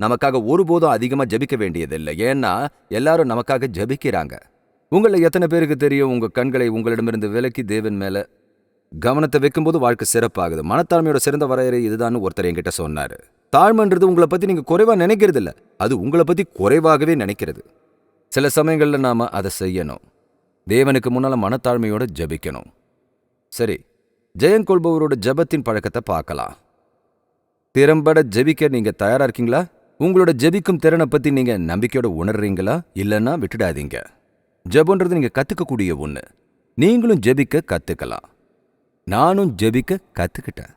நமக்காக ஒருபோதும் அதிகமா ஜெபிக்க வேண்டியதில்லை. ஏன்னா எல்லாரும் நமக்காக ஜபிக்கிறாங்க. உங்களில் எத்தனை பேருக்கு தெரியும் உங்க கண்களை உங்களிடமிருந்து விலக்கி தேவன் மேல கவனத்தை வைக்கும்போது வாழ்க்கை சிறப்பாகுது. மனத்தாழ்மையோட சிறந்த வரையறை இதுதான் ஒருத்தர் என்கிட்ட சொன்னாரு. தாழ்மைன்றது உங்களை பத்தி நீங்க குறைவா நினைக்கிறது இல்ல அது உங்களை பத்தி குறைவாகவே நினைக்கிறது. சில சமயங்கள்ல நாம அதை செய்யணும். தேவனுக்கு முன்னால மனத்தாழ்மையோட ஜெபிக்கணும். சரி ஜெயம் கொள்பவரோட ஜெபத்தின் பழக்கத்தை பார்க்கலாம். திறம்பட ஜெபிக்க நீங்க தயாரா இருக்கீங்களா? உங்களோட ஜெபிக்கும் திறனை பத்தி நீங்க நம்பிக்கையோட உணர்றீங்களா? இல்லைன்னா விட்டுடாதீங்க. ஜெபன்றது நீங்க கத்துக்கக்கூடிய ஒண்ணு. நீங்களும் ஜெபிக்க கத்துக்கலாம். நானும் ஜெபிக்க கத்துக்கிட்டேன்.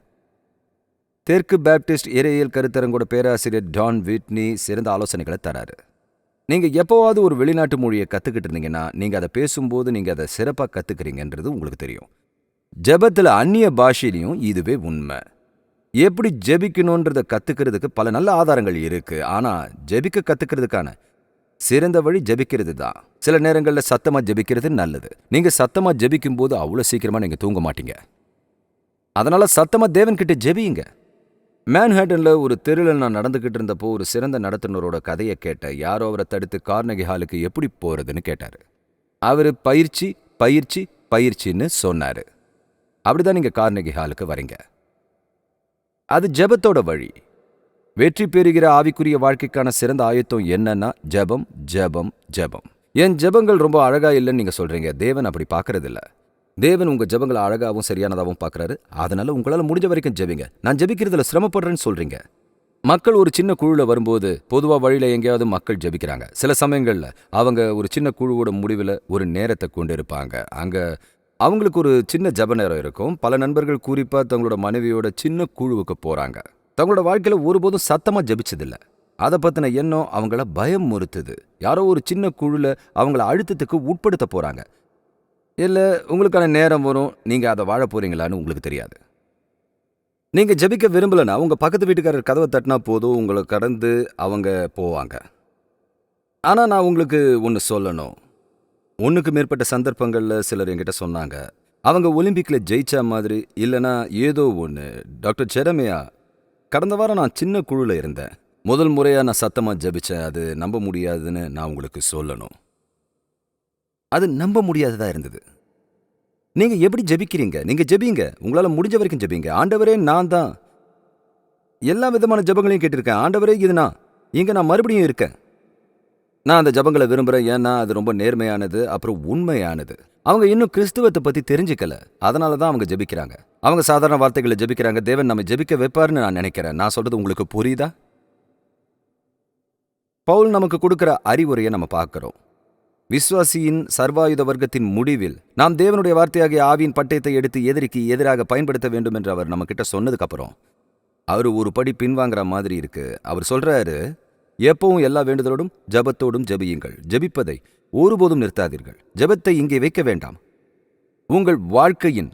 தெற்கு பேப்டிஸ்ட் இறையியல் கருத்தரங்கோட பேராசிரியர் டான் விட்னி சிறந்த ஆலோசனைகளை தராரு. நீங்க எப்போவாவது ஒரு வெளிநாட்டு மொழியை கத்துக்கிட்டு இருந்தீங்கன்னா நீங்க அதை பேசும்போது நீங்க அதை சிறப்பா கத்துக்கிறீங்கன்றது உங்களுக்கு தெரியும். ஜெபத்துல அந்நிய பாஷையிலையும் இதுவே உண்மை. எப்படி ஜெபிக்கணுன்றத கத்துக்கிறதுக்கு பல நல்ல ஆதாரங்கள் இருக்கு. ஆனா ஜெபிக்க கத்துக்கிறதுக்கான சிறந்த வழி ஜெபிக்கிறது தான். சில நேரங்களில் சத்தமா ஜெபிக்கிறது நல்லது. நீங்க சத்தமா ஜெபிக்கும் போது அவ்வளோ சீக்கிரமா நீங்க தூங்க மாட்டீங்க. அதனால சத்தமா தேவன்கிட்ட ஜெபியுங்க. மேன்ஹேட்டனில் ஒரு தெருவில் நான் நடந்துகிட்டு இருந்தப்போ ஒரு சிறந்த நடத்துனரோட கதையை கேட்டேன் யாரோ அவரை தடுத்து கார்னகி ஹாலுக்கு எப்படி போறதுன்னு கேட்டாரு. அவரு பயிற்சி பயிற்சி பயிற்சின்னு சொன்னாரு. அப்படிதான் நீங்க கார்னகி ஹாலுக்கு வரீங்க. அது ஜெபத்தோட வழி. வெற்றி பெறுகிற ஆவிக்குரிய வாழ்க்கைக்கான சிறந்த ஆயத்தம் என்னன்னா ஜெபம் ஜெபம் ஜெபம். என் ஜெபங்கள் ரொம்ப அழகா இல்லைன்னு நீங்க சொல்றீங்க. தேவன் அப்படி பார்க்கறது இல்ல தேவன் உங்க ஜெபங்களை அழகாவும் சரியானதாகவும் பார்க்குறாரு அதனால உங்களால முடிஞ்ச வரைக்கும் ஜெபிங்க. நான் ஜெபிக்கிறதுல சிரமப்படுறேன்னு சொல்றீங்க. மக்கள் ஒரு சின்ன குழுவில் வரும்போது பொதுவா வழியில எங்கேயாவது மக்கள் ஜெபிக்கிறாங்க. சில சமயங்கள்ல அவங்க ஒரு சின்ன குழுவோட முடிவில் ஒரு நேரத்தை கொண்டு இருப்பாங்க அங்க அவங்களுக்கு ஒரு சின்ன ஜெப நேரம் இருக்கும். பல நண்பர்கள் குறிப்பாக தங்களோட மனைவியோட சின்ன குழுவுக்கு போகிறாங்க தங்களோட வாழ்க்கையில் ஒருபோதும் சத்தமாக ஜபிச்சதில்லை. அதை பற்றின எண்ணம் அவங்கள பயம் முறுத்துது. யாரோ ஒரு சின்ன குழுல அவங்கள அழுத்தத்துக்கு உட்படுத்த போகிறாங்க இல்லை உங்களுக்கான நேரம் வரும். நீங்கள் அதை வாழ போறீங்களான்னு உங்களுக்கு தெரியாது. நீங்கள் ஜெபிக்க விரும்பலைன்னா உங்கள் பக்கத்து வீட்டுக்காரர் கதவை தட்டினா போதும். உங்களை கடந்து அவங்க போவாங்க. ஆனால் நான் உங்களுக்கு ஒன்று சொல்லணும். ஒன்றுக்கு மேற்பட்ட சந்தர்ப்பங்கள்ல சிலர் என்கிட்ட சொன்னாங்க. அவங்க ஒலிம்பிக்ல ஜெயிச்சா மாதிரி இல்லனா ஏதோ ஒன்று டாக்டர் செரமையா கடந்த வாரம் நான் சின்ன குழுல இருந்தேன். முதல் முறையா நான் சத்தமா ஜபித்தேன் அது நம்ப முடியாதுன்னு நான் உங்களுக்கு சொல்லணும். அது நம்ப முடியாததா இருந்தது. நீங்க எப்படி ஜெபிக்கிறீங்க? நீங்க ஜபிங்க. உங்களால முடிஞ்ச வரைக்கும் ஜபிங்க. ஆண்டவரே நான் தான். எல்லா விதமான ஜெபங்களையும் கேட்டிருக்கேன். ஆண்டவரே இது நான். இங்க நான் மறுபடியும் இருக்கேன். நான் அந்த ஜெபங்களை விரும்புறேன். ஏன்னா அது ரொம்ப நேர்மையானது அப்புறம் உண்மையானது. அவங்க இன்னும் கிறிஸ்துவத்தை பத்தி தெரிஞ்சுக்கல. அதனால தான் அவங்க ஜெபிக்கிறாங்க. அவங்க சாதாரண வார்த்தைகளை ஜெபிக்கிறாங்க. தேவன் நம்ம ஜெபிக்க வைப்பாருன்னு நான் நினைக்கிறேன். நான் சொல்றது உங்களுக்கு புரியுதா? பவுல் நமக்கு கொடுக்குற அறிவுரையை நம்ம பார்க்குறோம். விஸ்வாசியின் சர்வாயுத வர்க்கத்தின் முடிவில் நாம் தேவனுடைய வார்த்தையாகிய ஆவியின் பட்டயத்தை எடுத்து எதிரிக்கு எதிராக பயன்படுத்த வேண்டும் என்று அவர் நம்ம கிட்ட சொன்னதுக்கு அப்புறம் அவர் ஒரு படி பின்வாங்குற மாதிரி இருக்கு. அவர் சொல்றாரு எப்பவும் எல்லா வேண்டுதலோடும் ஜெபத்தோடும் ஜெபியுங்கள். ஜெபிப்பதை ஒருபோதும் நிறுத்தாதீர்கள். ஜெபத்தை இங்கே வைக்க வேண்டாம். உங்கள் வாழ்க்கையின்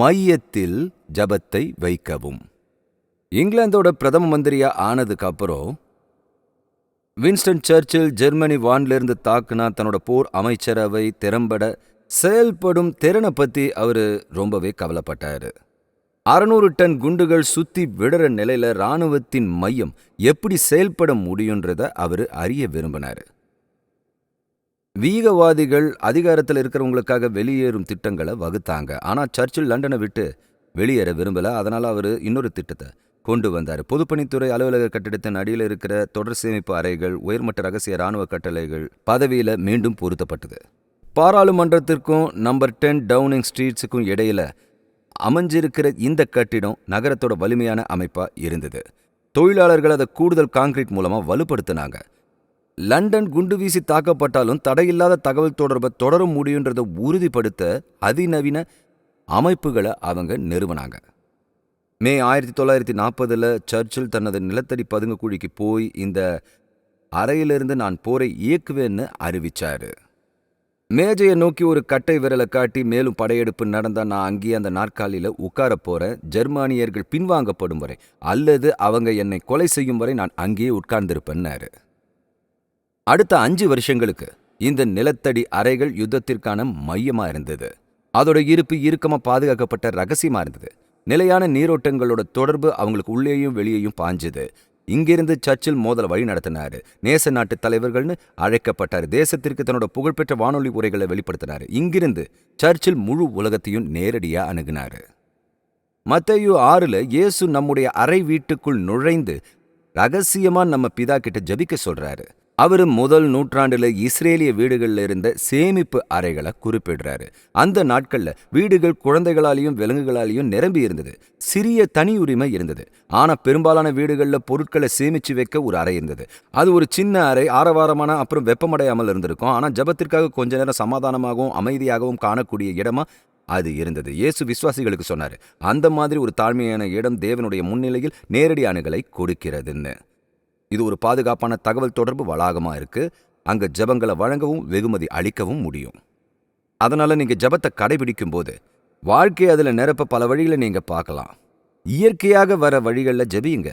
மையத்தில் ஜெபத்தை வைக்கவும். இங்கிலாந்தோட பிரதம மந்திரியா ஆனதுக்கு அப்புறம் வின்ஸ்டன் சர்ச்சில் ஜெர்மனி வான்லேருந்து தாக்குனா தன்னோட போர் அமைச்சரவை திறம்பட செயல்படும் திறனை பத்தி அவரு ரொம்பவே கவலைப்பட்டாரு. அறுநூறு டன் குண்டுகள் சுத்தி விடுற நிலையில ராணுவத்தின் மையம் எப்படி செயல்பட முடியுன்றத அவர் அறிய விரும்பினார். வீகவாதிகள் அதிகாரத்தில் இருக்கிறவங்களுக்காக வெளியேறும் திட்டங்களை வகுத்தாங்க. ஆனா சர்ச்சில் லண்டனை விட்டு வெளியேற விரும்பல. அதனால அவரு இன்னொரு திட்டத்தை கொண்டு வந்தார். பொதுப்பணித்துறை அலுவலக கட்டிடத்தின் அடியில் இருக்கிற தொடர் சேமிப்பு அறைகள் உயர்மட்ட ரகசிய ராணுவ கட்டளைகள் பதவியில மீண்டும் பொருத்தப்பட்டது. பாராளுமன்றத்திற்கும் நம்பர் டென் டவுனிங் ஸ்ட்ரீட்ஸுக்கும் இடையில அமைஞ்சிருக்கிற இந்த கட்டிடம் நகரத்தோட வலிமையான அமைப்பா இருந்தது. தொழிலாளர்கள் அதை கூடுதல் கான்கிரீட் மூலமா வலுப்படுத்தினாங்க. லண்டன் குண்டு வீசி தாக்கப்பட்டாலும் தடையில்லாத தகவல் தொடர்பை தொடர முடியுன்றதை உறுதிப்படுத்த அதிநவீன அமைப்புகளை அவங்க நிறுவனாங்க. மே ஆயிரத்தி தொள்ளாயிரத்தி நாற்பதில் சர்ச்சில் தனது நிலத்தடி பதுங்கு குழிக்கு போய் இந்த அறையிலிருந்து நான் போரை இயக்குவேன்னு அறிவிச்சாரு. மேஜையை நோக்கி ஒரு கட்டை விரலை காட்டி மேலும் படையெடுப்பு நடந்தா நான் அங்கேயே அந்த நாற்காலியில் உட்கார போகிறேன் ஜெர்மானியர்கள் பின்வாங்கப்படும் வரை அல்லது அவங்க என்னை கொலை செய்யும் வரை நான் அங்கேயே உட்கார்ந்திருப்பேன்னாரு. அடுத்த அஞ்சு வருஷங்களுக்கு இந்த நிலத்தடி அறைகள் யுத்தத்திற்கான மையமா இருந்தது. அதோட இருப்பு இறுக்கமா பாதுகாக்கப்பட்ட ரகசியமா இருந்தது. நிலையான நீரோட்டங்களோட தொடர்பு அவங்களுக்கு உள்ளேயும் வெளியேயும் பாஞ்சுது. இங்கிருந்து சர்ச்சில் மோதல வழி நடத்தினாரு. நேச நாட்டு தலைவர்கள்னு அழைக்கப்பட்டார். தேசத்திற்கு தன்னோட புகழ்பெற்ற வானொலி உரைகளை வெளிப்படுத்தினார். இங்கிருந்து சர்ச்சில் முழு உலகத்தையும் நேரடியா அணுகினார். மத்தையோ ஆறுல இயேசு நம்முடைய அறை வீட்டுக்குள் நுழைந்து ரகசியமா நம்ம பிதா கிட்ட ஜபிக்க சொல்றாரு. அவரும் முதல் நூற்றாண்டுல இஸ்ரேலிய வீடுகள்ல இருந்த சேமிப்பு அறைகளை குறிப்பிடுறாரு. அந்த நாட்கள்ல வீடுகள் குழந்தைகளாலையும் விலங்குகளாலையும் நிரம்பி இருந்தது. சிறிய தனி உரிமை இருந்தது. ஆனா பெரும்பாலான வீடுகள்ல பொருட்களை சேமிச்சு வைக்க ஒரு அறை இருந்தது. அது ஒரு சின்ன அறை ஆரவாரமான அப்புறம் வெப்பமடையாமல் இருந்திருக்கும். ஆனா ஜபத்திற்காக கொஞ்ச நேரம் சமாதானமாகவும் அமைதியாகவும் காணக்கூடிய இடமா அது இருந்தது. இயேசு விசுவாசிகளுக்கு சொன்னாரு அந்த மாதிரி ஒரு தாழ்மையான இடம் தேவனுடைய முன்னிலையில் நேரடி அணுகலை கொடுக்கிறதுன்னு. இது ஒரு பாதுகாப்பான தகவல் தொடர்பு வளாகமா இருக்கு. அங்க ஜபங்களை வழங்கவும் வெகுமதி அளிக்கவும் முடியும். அதனால நீங்க ஜபத்தை கடைபிடிக்கும் போது வாழ்க்கையை அதுல நிரப்ப பல வழிகளை நீங்க பார்க்கலாம். இயற்கையாக வர வழிகளில் ஜெபியுங்க.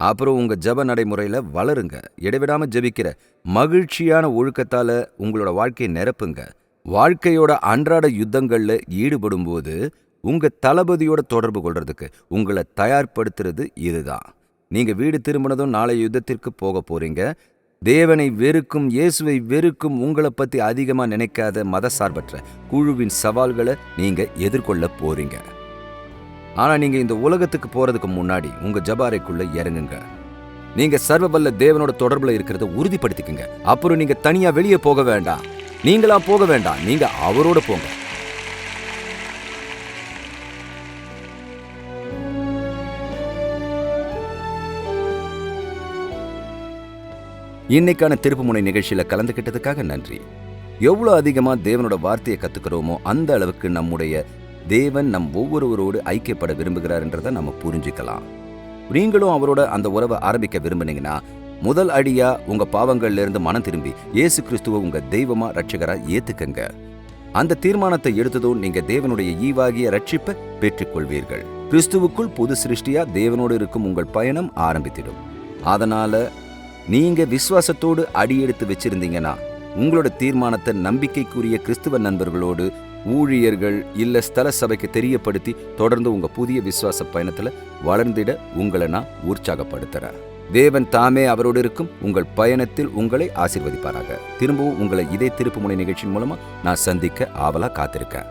அப்புறம் உங்க ஜெப நடைமுறையில வளருங்க. இடைவிடாம ஜெபிக்கிற மகிழ்ச்சியான ஒழுக்கத்தால உங்களோட வாழ்க்கையை நிரப்புங்க. வாழ்க்கையோட அன்றாட யுத்தங்கள்ல ஈடுபடும் போது உங்க தளபதியோட தொடர்பு கொள்றதுக்கு உங்களை தயார்படுத்துறது இதுதான். நீங்க வீடு திரும்பினதும் நாளை யுத்தத்திற்கு போக போறீங்க. தேவனை வெறுக்கும் இயேசுவை வெறுக்கும் உங்களை பத்தி அதிகமா நினைக்காத மதசார்பற்ற குழுவின் சவால்களை நீங்க எதிர்கொள்ள போறீங்க. ஆனா நீங்க இந்த உலகத்துக்கு போறதுக்கு முன்னாடி உங்க ஜபாரைக்குள்ள இறங்குங்க. நீங்க சர்வபல்ல தேவனோட தொடர்புல இருக்கிறத உறுதிப்படுத்திக்கங்க. அப்புறம் நீங்க தனியா வெளியே போக வேண்டாம். நீங்களா போக வேண்டாம். நீங்க அவரோட போங்க. இன்னைக்கான திருப்புமுனை நிகழ்ச்சியில் கலந்துக்கிட்டதுக்காக நன்றி. எவ்வளோ அதிகமா தேவனோட வார்த்தையை கத்துக்கிறோமோ அந்த அளவுக்கு நம்முடைய தேவன் நம் ஒவ்வொருவரோடு ஐக்கியப்பட விரும்புகிறார்ன்றதை நம்ம புரிஞ்சுக்கலாம். நீங்களும் அவரோட அந்த உறவை ஆரம்பிக்க விரும்புனீங்கன்னா முதல் அடியா உங்க பாவங்கள்ல இருந்து மனம் திரும்பி இயேசு கிறிஸ்துவ உங்க தெய்வமா ரட்சகரா ஏத்துக்கங்க. அந்த தீர்மானத்தை எடுத்ததும் நீங்க தேவனுடைய ஈவாகிய ரட்சிப்பை பெற்றுக்கொள்வீர்கள். கிறிஸ்துவுக்குள் புது சிருஷ்டியா தேவனோடு இருக்கும் உங்கள் பயணம் ஆரம்பித்திடும். அதனால நீங்க விசுவாசத்தோடு அடியெடுத்து வச்சிருந்தீங்கன்னா உங்களோட தீர்மானத்தை நம்பிக்கைக்குரிய கிறிஸ்துவ நண்பர்களோடு ஊழியர்கள் இல்ல ஸ்தல சபைக்கு தெரியப்படுத்தி தொடர்ந்து உங்க புதிய விசுவாச பயணத்துல வளர்ந்திட உங்களை நான் உற்சாகப்படுத்துறேன். தேவன் தாமே அவரோடு இருக்கும். உங்கள் பயணத்தில் உங்களை ஆசீர்வதிப்பாராக. திரும்பவும் உங்களை இதே திருப்புமுனை நிகழ்ச்சியின் மூலமா நான் சந்திக்க ஆவலா காத்திருக்கேன்.